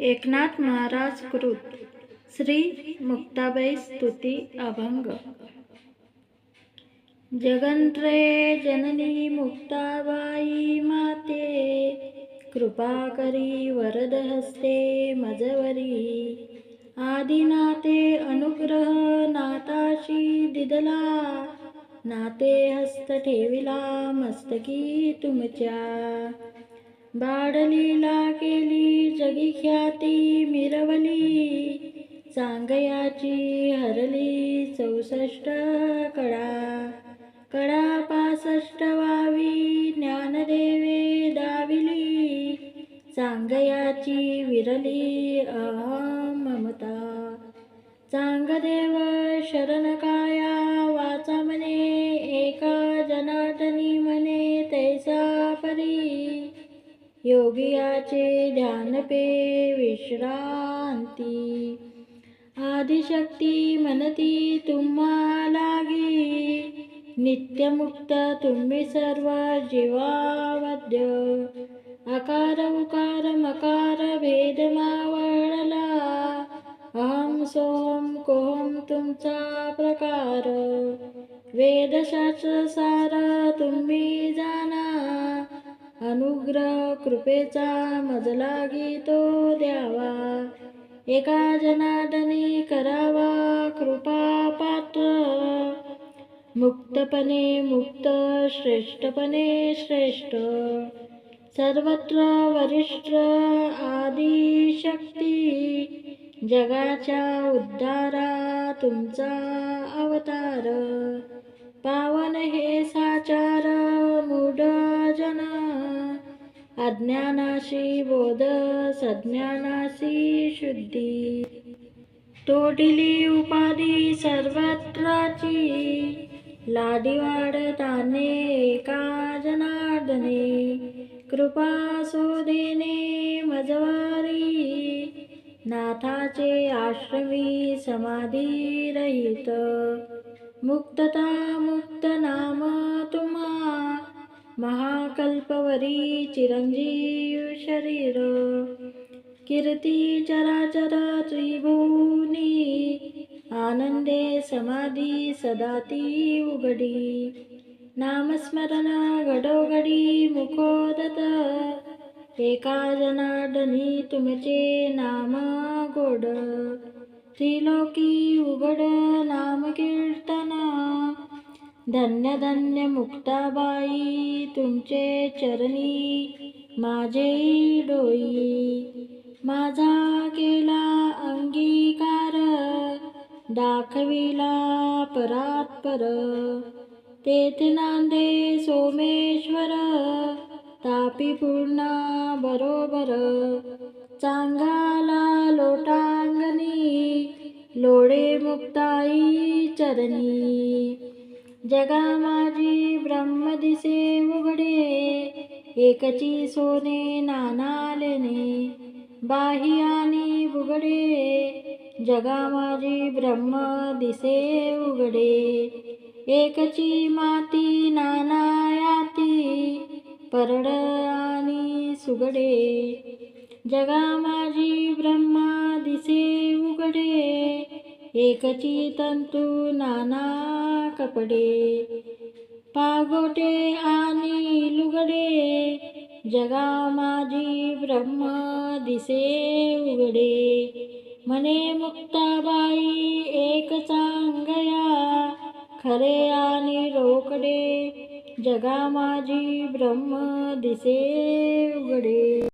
एकनाथ महाराज कृत श्री मुक्ताबाई स्तुती अभंग. जगन्त्रे जननी मुक्ताबाई माते कृपा करी वरद हस्ते मजवरी. आदिनाते अनुग्रह नाताशी दिदला नाते हस्त ठेविला मस्तकी तुमच्या. बाडलीला केली जगी ख्याती मिरवली सांगयाची हरली चौसष्ट कडा कडा पासष्ट वावी ज्ञानदेवे दाविली सांगयाची विरली अहम ममता. सांगदेव शरण काया वाचा म्हणे एका जनाटनी म्हणे तैसा परी. योगियाचे ध्यान पे विश्रांती. आदिशक्ती मनती तुम्हा लागी नित्यमुक्त तुम्ही सर्व जीवावद्य. अकार उकार मकार भेद मावळला. अहम सोम कोहम तुमचा प्रकार. वेदशास्त्र सारा तुम्ही जाणा अनुग्रह कृपेचा मजला गीतो द्यावा. एका जनार्दनी करावा कृपा पात्र. मुक्तपणे मुक्त श्रेष्ठपणे श्रेष्ठ. सर्वत्र वरिष्ठ आदी शक्ती. जगाच्या उद्धारा तुमचा अवतार. अज्ञानाशी बोध सज्ञानाशी शुद्धी. तोडिली उपाधी सर्वत्राची लाडी वाढताने एका जनार्दने कृपा सोदेने मजवारी. नाथाचे आश्रमी समाधी रहित मुक्तता मुक्तना कल्पवरी चिरंजीव शरीर कीर्ती चराचर त्रिभुवनी आनंदे समाधी सदा ती उघडी नामस्मरण घडोघडी मुखोदत एका जनार्दनी तुमचे नाम गोड त्रिलोकी उघड नाम कीर्तन धन्य धन्य मुक्ताबाई तुमचे चरणी माझे डोई. माझा केला अंगीकार दाखविला परात्पर तेथे नांदे सोमेश्वर तापी पूर्णा बरोबर. चांगाला लोटांगणी लोडे मुक्ताई चरणी. जगा माझी ब्रह्म दिसे उघडे एकची सोने नानालेने बाही आणि बुगडे जगा माझी ब्रह्म दिसे उघडे एकची माती नानायाती परड आणि सुगडे. जगा माझी ब्रह्मा दिसे उघडे एकची तंतू नाना कपडे. पागोटे आणि लुगडे जगा माझी ब्रह्म दिसे उघडे. म्हणे मुक्ताबाई एक चांगया खरे आणि रोकडे जगा माझी ब्रह्म दिसे उघडे.